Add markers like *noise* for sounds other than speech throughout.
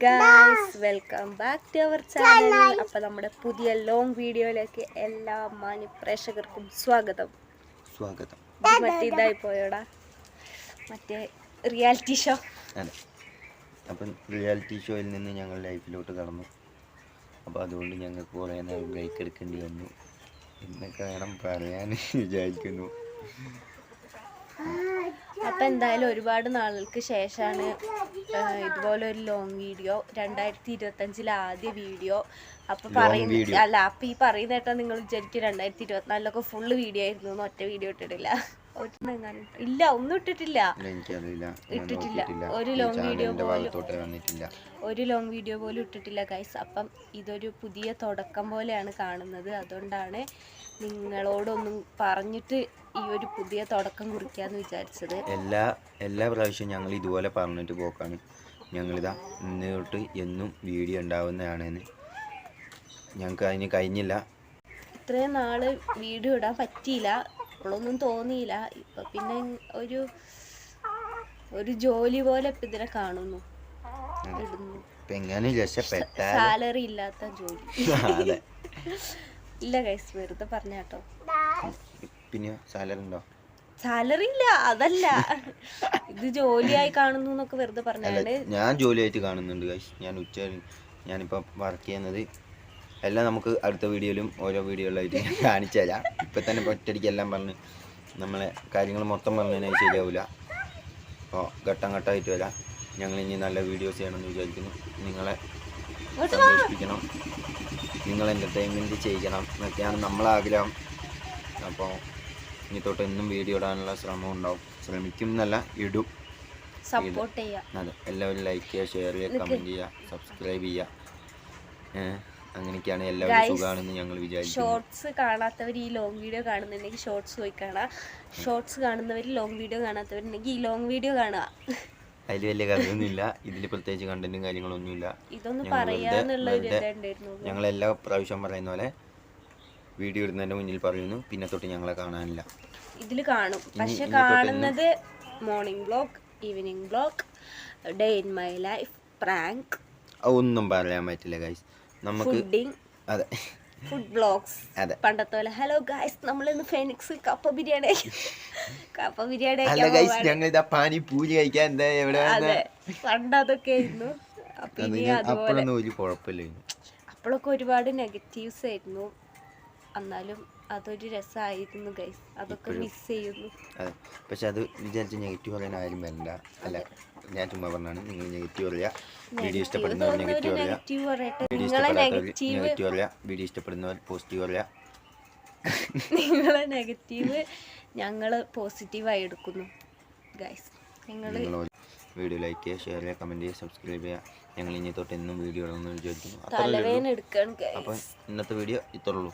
Guys welcome back to our channel അപ്പൊ നമ്മുടെ പുതിയ ലോങ് വീഡിയോയിലേക്ക് എല്ലാ മാന്യ പ്രേക്ഷകർക്കും സ്വാഗതം. സ്വാഗതം. മറ്റേ ഇതായി പോയോടാ. മറ്റേ റിയാലിറ്റി ഷോ അതെ. അപ്പം റിയാലിറ്റി ഷോയിൽ നിന്ന് ഞങ്ങൾ ലൈഫിലോട്ട് കടന്നു. അപ്പോൾ അതുകൊണ്ട് ഞങ്ങൾക്ക് കുറേ നേരം ബ്രേക്ക് എടുക്കേണ്ടി വന്നു. എന്നൊക്കെ വേണം പറയാൻ വിചാരിക്കുന്നു. അപ്പൊ എന്തായാലും ഒരുപാട് നാളുകൾക്ക് ശേഷമാണ് ഇതുപോലെ ഒരു ലോങ് വീഡിയോ രണ്ടായിരത്തി ഇരുപത്തി അഞ്ചിലെ ആദ്യ വീഡിയോ അപ്പൊ പറയുന്നത് പറയുന്ന അല്ല അപ്പൊ ഈ പറയുന്ന കേട്ടോ നിങ്ങൾ വിചാരിക്കും രണ്ടായിരത്തി ഇരുപത്തിനാലിലൊക്കെ ഫുള്ള് വീഡിയോ ആയിരുന്നു ഒറ്റ വീഡിയോ ഇട്ടിട്ടില്ല. ഇല്ല ഒന്നും ഇട്ടിട്ടില്ല. ഇട്ടിട്ടില്ല. ഒരു ലോങ് വീഡിയോ പോലും. ഒരു ലോങ് വീഡിയോ പോലും ഇട്ടിട്ടില്ല ഗൈസ് അപ്പം ഇതൊരു പുതിയ തുടക്കം പോലെയാണ് കാണുന്നത്. അതുകൊണ്ടാണ് നിങ്ങളോടൊന്നും പറഞ്ഞിട്ട് ഈ ഒരു പുതിയ തുടക്കം കുറിക്കാന്ന് വിചാരിച്ചത്. എല്ലാ എല്ലാ പ്രാവശ്യവും ഞങ്ങൾ ഇതുപോലെ പറഞ്ഞിട്ട് പോക്കാണ്. ഞങ്ങളിതാ ഇന്ന് തൊട്ട് എന്നും വീഡിയോ ഉണ്ടാവുന്നതാണെന്ന്. ഞങ്ങൾക്ക് അതിന് കഴിഞ്ഞില്ല. ഇത്രയും നാൾ വീഡിയോ ഇടാൻ പറ്റിയില്ല. അപ്പോഴൊന്നും തോന്നിയില്ല. ഇപ്പൊ പിന്നെ ഒരു ഒരു ജോലി പോലെ ഇപ്പൊ ഇതിനെ കാണുന്നു. ഇടുന്നു. സാലറി ഇല്ലാത്ത ജോലി. *laughs* ഇല്ല കൈസ് വെറുതെ പറഞ്ഞാട്ടോ പിന്നെ സാലറി ഉണ്ടോ? സാലറി ഇല്ല അതല്ല. ഇത് ജോലിയായി കാണുന്നു എന്നൊക്കെ വെറുതെ പറഞ്ഞാണ് ഞാൻ ജോലിയായിട്ട് കാണുന്നുണ്ട്. ഞാൻ ഉച്ച ഞാനിപ്പോ വർക്ക് ചെയ്യുന്നത് എല്ലാം നമുക്ക് അടുത്ത വീഡിയോയിലും ഓരോ വീഡിയോയിലായിട്ട് കാണിച്ചു തരാം. ഇപ്പം തന്നെ ഒറ്റയ്ക്ക് എല്ലാം പറഞ്ഞ് നമ്മളെ കാര്യങ്ങൾ മൊത്തം പറഞ്ഞതിനായി ശരിയാവില്ല അപ്പോൾ ഘട്ടം ഘട്ടമായിട്ട് വരാം. ഞങ്ങൾ ഇനി നല്ല വീഡിയോസ് ചെയ്യണമെന്ന് വിചാരിക്കുന്നു. നിങ്ങളെ സന്തോഷിപ്പിക്കണം. നിങ്ങൾ എന്റർടൈൻമെന്റ് ചെയ്യണം എന്നൊക്കെയാണ് നമ്മളാഗ്രഹം അപ്പോൾ ഇനി തൊട്ട് എന്നും വീഡിയോ ഇടാനുള്ള ശ്രമം ഉണ്ടാവും. ശ്രമിക്കും എന്നല്ല ഇടും സപ്പോർട്ട് ചെയ്യാം അതെ. എല്ലാവരും ലൈക്ക് ചെയ്യുക ഷെയർ ചെയ്യുക കമന്റ് ചെയ്യുക സബ്സ്ക്രൈബ് ചെയ്യുക. ഏഹ്? അങ്ങനെയൊക്കെയാണ് എല്ലാവരും സുഖമാണെന്ന് ഞങ്ങൾ വിചാരിച്ചു ഷോർട്സ് കാണാത്തവർ ഈ ലോങ് വീഡിയോ കാണുന്നുണ്ടെങ്കിൽ ഷോർട്സ് പോയി കാണാം ഷോർട്സ് കാണുന്നവർ ലോങ് വീഡിയോ കാണാത്തവരുണ്ടെങ്കിൽ ഈ ലോങ് വീഡിയോ കാണുക. അതിൽ വലിയ കഥയൊന്നുമില്ല. ഇതിൽ പ്രത്യേകിച്ച് കണ്ടന്റും കാര്യങ്ങളൊന്നുമില്ല. ഞങ്ങൾ എല്ലാ പ്രാവശ്യം പറയുന്ന പോലെ വീഡിയോ ഇടുന്നതിന്റെ മുന്നിൽ പറയുന്നു. പിന്നെ തൊട്ട് ഞങ്ങളെ കാണാനില്ല. ഇതിൽ കാണും. പക്ഷെ കാണുന്നത് morning blog evening blog day in my life prank ഒന്നും പറയാൻ പറ്റില്ല ഗൈസ് നമുക്ക് അതെ. ഫുഡ് ബ്ലോഗ്സ് പണ്ടത്തെ പോലെ ഹലോ ഗൈസ് നമ്മൾ ഇന്ന് ഫെനിക്സ് കപ്പ ബിരിയാണി *laughs* കപ്പ ബിരിയാണി ഹലോ ഗൈസ് ഞങ്ങൾ ഇതാ പാനി പൂരി കഴിക്കാൻ എന്താ എവിടെ പണ്ട് അതൊക്കെ ആയിരുന്നു. അപ്പോഴൊന്നും ഒരു കുഴപ്പമില്ല. അപ്പോഴൊക്കെ ഒരുപാട് നെഗറ്റീവ്സ് ആയിരുന്നു. എന്നാലും അതൊരു രസമായിരുന്നു ഗൈസ് അതൊക്കെ മിസ് ചെയ്യുന്നു. അതെ. പക്ഷെ അത് വിചാരിച്ച് നെഗറ്റീവ് പറയാൻ ആരും വരണ്ട അല്ല ഞാൻ ചുമ്മാ പറഞ്ഞാണ് നിങ്ങൾ നെഗറ്റീവ് പറയുക വീഡിയോ ഇഷ്ടപ്പെടുന്നവർ നെഗറ്റീവ് പറയുക വീഡിയോ ഇഷ്ടപ്പെടാത്തവർ നെഗറ്റീവ് പറയുക വീഡിയോ ഇഷ്ടപ്പെടുന്നവർ പോസിറ്റീവ് പറയുക നിങ്ങളെ നെഗറ്റീവ് ഞങ്ങൾ പോസിറ്റീവായി എടുക്കുന്നു ഗൈസ് ഞങ്ങൾ വീഡിയോ ലൈക്ക് ചെയ്യുക ഷെയർ ചെയ്യുക കമന്റ് ചെയ്യുക സബ്സ്ക്രൈബ് ചെയ്യുക. ഞങ്ങൾ ഇനി തൊട്ട് എന്നും വീഡിയോ ഇടണമെന്ന് വിചാരിക്കുന്നു. അപ്പം ഇന്നത്തെ വീഡിയോ ഇത്രേ ഉള്ളൂ.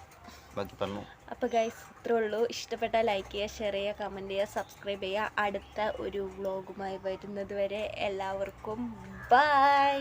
ബാക്കി പറഞ്ഞു. അപ്പൊ ഗൈസ് ഇത്രേ ഉള്ളൂ. ഇഷ്ടപ്പെട്ട ലൈക്ക് ചെയ്യുക ഷെയർ ചെയ്യുക കമന്റ് ചെയ്യുക സബ്സ്ക്രൈബ് ചെയ്യുക. അടുത്ത ഒരു വ്ളോഗുമായി വരുന്നത് വരെ എല്ലാവർക്കും ബൈ